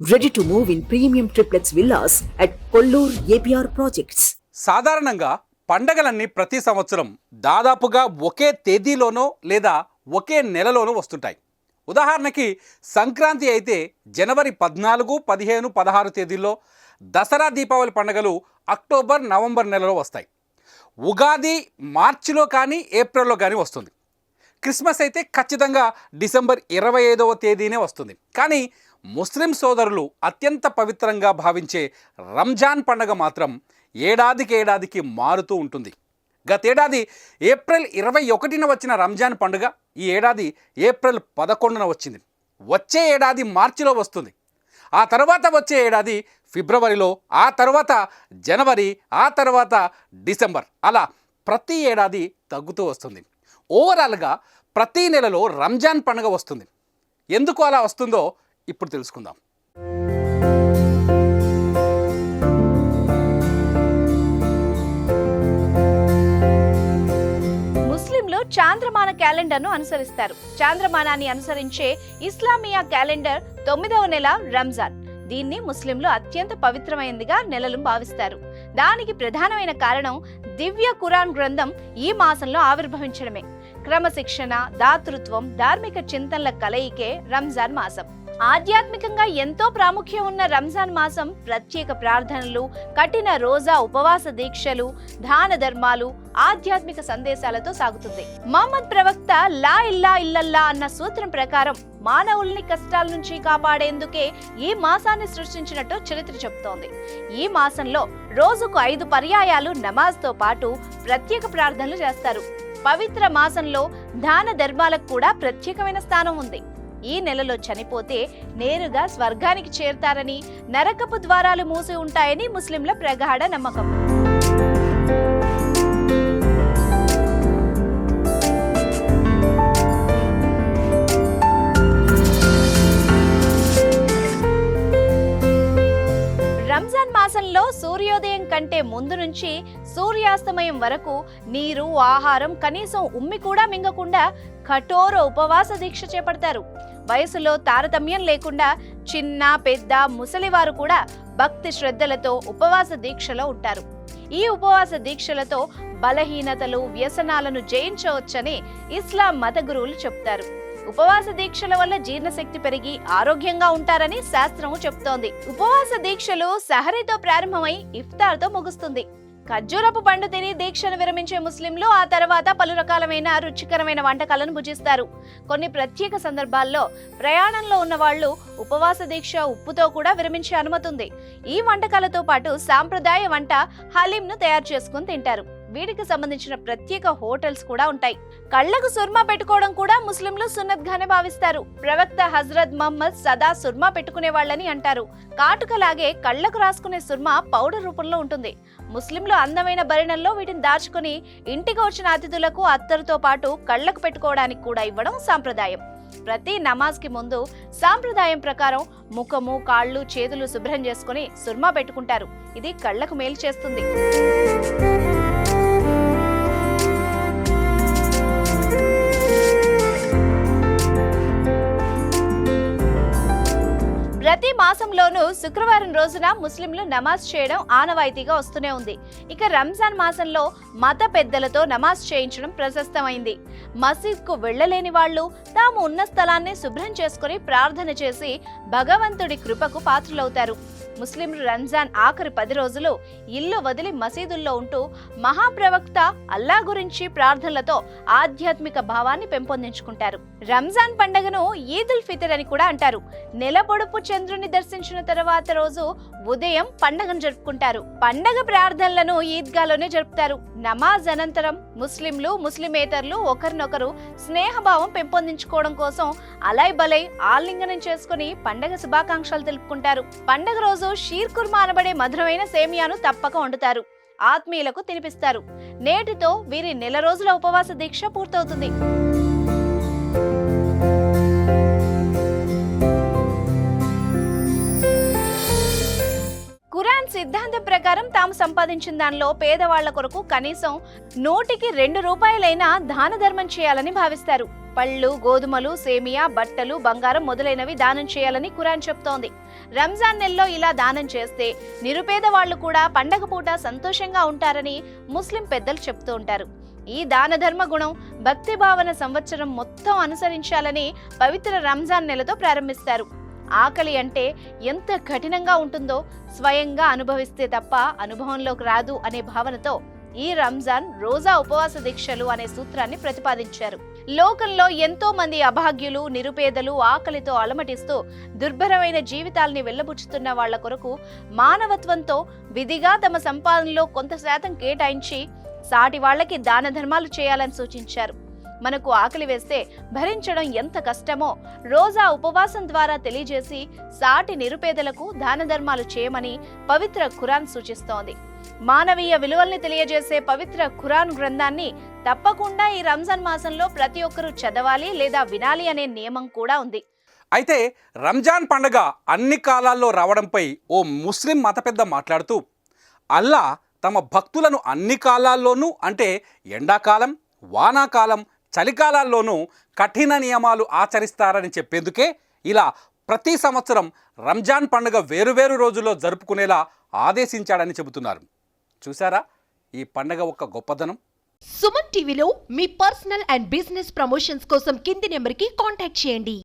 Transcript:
Ready to move in premium triplex villas at Kollur APR projects సాధారణంగా పండగలన్నీ ప్రతి సంవత్సరం దాదాపుగా ఒకే తేదీలోనో లేదా ఒకే నెలలోనో వస్తుంటాయి. ఉదాహరణకి సంక్రాంతి అయితే జనవరి పద్నాలుగు పదిహేను పదహారు తేదీల్లో దసరా దీపావళి పండుగలు అక్టోబర్ నవంబర్ నెలలో వస్తాయి. ఉగాది మార్చిలో కానీ ఏప్రిల్లో కానీ వస్తుంది. క్రిస్మస్ అయితే ఖచ్చితంగా డిసెంబర్ ఇరవై ఐదవ తేదీనే వస్తుంది. కానీ ముస్లిం సోదరులు అత్యంత పవిత్రంగా భావించే రంజాన్ పండగ మాత్రం ఏడాదికి ఏడాదికి మారుతూ ఉంటుంది. గతేడాది ఏప్రిల్ ఇరవై ఒకటిన వచ్చిన రంజాన్ పండుగ ఈ ఏడాది ఏప్రిల్ పదకొండున వచ్చింది. వచ్చే ఏడాది మార్చిలో వస్తుంది. ఆ తర్వాత వచ్చే ఏడాది ఫిబ్రవరిలో ఆ తర్వాత జనవరి ఆ తర్వాత డిసెంబర్ అలా ప్రతి ఏడాది తగ్గుతూ వస్తుంది. ఓవరాల్గా ప్రతి నెలలో రంజాన్ పండుగ వస్తుంది. ఎందుకు అలా వస్తుందో ఇప్పుడు తెలుసుకుందాం. ముస్లింలు చాంద్రమాన క్యాలెండర్ను అనుసరిస్తారు. చాంద్రమానాన్ని అనుసరించే ఇస్లామియా క్యాలెండర్ తొమ్మిదవ నెల రంజాన్. దీన్ని ముస్లింలు అత్యంత పవిత్రమైనదిగా నెలలు భావిస్తారు. దానికి ప్రధానమైన కారణం దివ్య కురాన్ గ్రంథం ఈ మాసంలో ఆవిర్భవించడమే. క్రమశిక్షణ దాతృత్వం ధార్మిక చింతనల కలయికే రంజాన్ మాసం. ఆధ్యాత్మికంగా ఎంతో ప్రాముఖ్యం ఉన్న రంజాన్ మాసం ప్రత్యేక ప్రార్థనలు కఠిన రోజా ఉపవాస దీక్షలు దాన ధర్మాలు ఆధ్యాత్మిక సందేశాలతో సాగుతుంది. మహమ్మద్ ప్రవక్త లా ఇల్లా ఇల్లల్లా అన్న సూత్రం ప్రకారం మానవుల్ని కష్టాల నుంచి కాపాడేందుకే ఈ మాసాన్ని సృష్టించినట్టు చరిత్ర చెబుతోంది. ఈ మాసంలో రోజుకు ఐదు పర్యాయాలు నమాజ్తో పాటు ప్రత్యేక ప్రార్థనలు చేస్తారు. పవిత్ర మాసంలో దాన ధర్మాలకు కూడా ప్రత్యేకమైన స్థానం ఉంది. ఈ నెలలో చనిపోతే నేరుగా స్వర్గానికి చేరతారని నరకపు ద్వారాలు మూసి ఉంటాయని ముస్లింల ప్రగాఢ నమ్మకం. సూర్యోదయం కంటే ముందు నుంచి సూర్యాస్తమయం వరకు నీరు ఆహారం కనీసం ఉమ్మి కూడా మింగకుండా కఠోర ఉపవాస దీక్ష చేపడతారు. వయసులో తారతమ్యం లేకుండా చిన్న పెద్ద ముసలివారు కూడా భక్తి శ్రద్ధలతో ఉపవాస దీక్షలో ఉంటారు. ఈ ఉపవాస దీక్షలతో బలహీనతలు వ్యసనాలను జయించవచ్చని ఇస్లాం మత గురువులు చెప్తారు. ఉపవాస దీక్షల వల్ల జీర్ణశక్తి పెరిగి ఆరోగ్యంగా ఉంటారని శాస్త్రం చెప్తోంది. ఉపవాస దీక్షలు సహరీతో ప్రారంభమై ఇఫ్తార్తో ముగుస్తుంది. ఖర్జూరపు పండు తిని దీక్షను విరమించే ముస్లింలు ఆ తర్వాత పలు రకాలమైన రుచికరమైన వంటకాలను భుజిస్తారు. కొన్ని ప్రత్యేక సందర్భాల్లో ప్రయాణంలో ఉన్న వాళ్ళు ఉపవాస దీక్ష ఉప్పుతో కూడా విరమించే అనుమతి ఉంది. ఈ వంటకాలతో పాటు సాంప్రదాయ వంట హలీంను తయారు చేసుకుని తింటారు. వీటికి సంబంధించిన ప్రత్యేక హోటల్స్ కూడా ఉంటాయి. కళ్ళకు సుర్మా పెట్టుకోవడం కూడా ముస్లింలు సున్నత్ గానే భావిస్తారు. ప్రవక్త హజరత్ మహమ్మద్ సదా సుర్మా పెట్టుకునే వాళ్ళని అంటారు. కాటుకలాగే కళ్ళకు రాసుకునే సుర్మా పౌడర్ రూపంలో ఉంటుంది. ముస్లింలు అందమైన భరిణల్లో వీటిని దాచుకుని ఇంటికి వచ్చిన అతిథులకు అత్తరుతో పాటు కళ్ళకు పెట్టుకోవడానికి కూడా ఇవ్వడం సాంప్రదాయం. ప్రతి నమాజ్కి ముందు సాంప్రదాయం ప్రకారం ముఖము కాళ్ళు చేతులు శుభ్రం చేసుకుని సుర్మా పెట్టుకుంటారు. ఇది కళ్ళకు మేలు చేస్తుంది. ప్రతి మాసంలోనూ శుక్రవారం రోజున ముస్లింలు నమాజ్ చేయడం ఆనవాయితీగా వస్తూనే ఉంది. ఇక రంజాన్ మాసంలో మత పెద్దలతో నమాజ్ చేయించడం ప్రశస్తమైంది. మసీద్కు వెళ్ళలేని వాళ్ళు తాము ఉన్న స్థలాన్ని శుభ్రం చేసుకుని ప్రార్థన చేసి భగవంతుడి కృపకు పాత్రులవుతారు. ముస్లింలు రంజాన్ ఆఖరి పది రోజులు ఇల్లు వదిలి మసీదుల్లో ఉంటూ మహాప్రవక్త అల్లా గురించి ప్రార్థనలతో ఆధ్యాత్మిక భావాన్ని పెంపొందించుకుంటారు. రంజాన్ పండుగను ఈదుల్ ఫితర్ అని కూడా అంటారు. నెల పొడుపు చంద్రుని దర్శించిన తర్వాత రోజు ఉదయం పండగను జరుపుకుంటారు. పండగ ప్రార్థనలను ఈద్గాలోనే జరుపుతారు. నమాజ్ అనంతరం ముస్లింలు ముస్లిమేతర్లు ఒకరినొకరు స్నేహభావం పెంపొందించుకోవడం కోసం అలై బలై ఆలింగనం చేసుకుని పండగ శుభాకాంక్షలు తెలుపుకుంటారు. పండగ రోజు షీర్ కుర్మా అనబడే మధురమైన సేమియాను తప్పక వండుతారు. ఆత్మీయులకు తినిపిస్తారు. నేటితో వీరి నెల రోజుల ఉపవాస దీక్ష పూర్తవుతుంది. సిద్ధాంతం ప్రకారం తాము సంపాదించిన దానిలో పేదవాళ్ళ కొరకు కనీసం నూటికి రెండు రూపాయలైనా దాన ధర్మం చేయాలని భావిస్తారు. పళ్ళు గోధుమలు సేమియా బట్టలు బంగారం మొదలైనవి దానం చేయాలని ఖురాన్ చెప్తోంది. రంజాన్ నెలలో ఇలా దానం చేస్తే నిరుపేద వాళ్ళు కూడా పండగ పూట సంతోషంగా ఉంటారని ముస్లిం పెద్దలు చెప్తూ ఉంటారు. ఈ దాన ధర్మ గుణం భక్తి భావన సంవత్సరం మొత్తం అనుసరించాలని పవిత్ర రంజాన్ నెలతో ప్రారంభిస్తారు. ఆకలి అంటే ఎంత కఠినంగా ఉంటుందో స్వయంగా అనుభవిస్తే తప్ప అనుభవంలోకి రాదు అనే భావనతో ఈ రంజాన్ రోజా ఉపవాస దీక్షలు అనే సూత్రాన్ని ప్రతిపాదించారు. లోకంలో ఎంతో మంది అభాగ్యులు నిరుపేదలు ఆకలితో అలమటిస్తూ దుర్భరమైన జీవితాల్ని వెళ్ళబుచ్చుతున్న వాళ్ళ కొరకు మానవత్వంతో విధిగా తమ సంపాదనలో కొంత శాతం కేటాయించి సాటి వాళ్ళకి దాన ధర్మాలు చేయాలని సూచించారు. మనకు ఆకలి వేస్తే భరించడం ఎంత కష్టమో రోజా ఉపవాసం ద్వారా తెలియజేసి సాటి నిరుపేదలకు దాన ధర్మాలు చేయమని పవిత్ర ఖురాన్ సూచిస్తోంది. మానవీయ విలువల్ని తెలియజేసే పవిత్ర ఖురాన్ గ్రంథాన్ని తప్పకుండా ఈ రంజాన్ మాసంలో ప్రతి ఒక్కరూ చదవాలి లేదా వినాలి అనే నియమం కూడా ఉంది. అయితే రంజాన్ పండగ అన్ని కాలాల్లో రావడంపై ఓ ముస్లిం మత పెద్ద మాట్లాడుతూ అల్లా తమ భక్తులను అన్ని కాలాల్లోనూ అంటే ఎండాకాలం వానాకాలం చలికాలాల్లోనూ కఠిన నియమాలు ఆచరిస్తారని చెప్పేందుకే ఇలా ప్రతి సంవత్సరం రంజాన్ పండుగ వేరువేరు రోజుల్లో జరుపుకునేలా ఆదేశించాడని చెబుతున్నారు. చూసారా ఈ పండగ ఒక గొప్పదనం. సుమన్ టీవీలో మీ పర్సనల్ అండ్ బిజినెస్ ప్రమోషన్స్ కోసం కింది నెంబర్కి కాంటాక్ట్ చేయండి.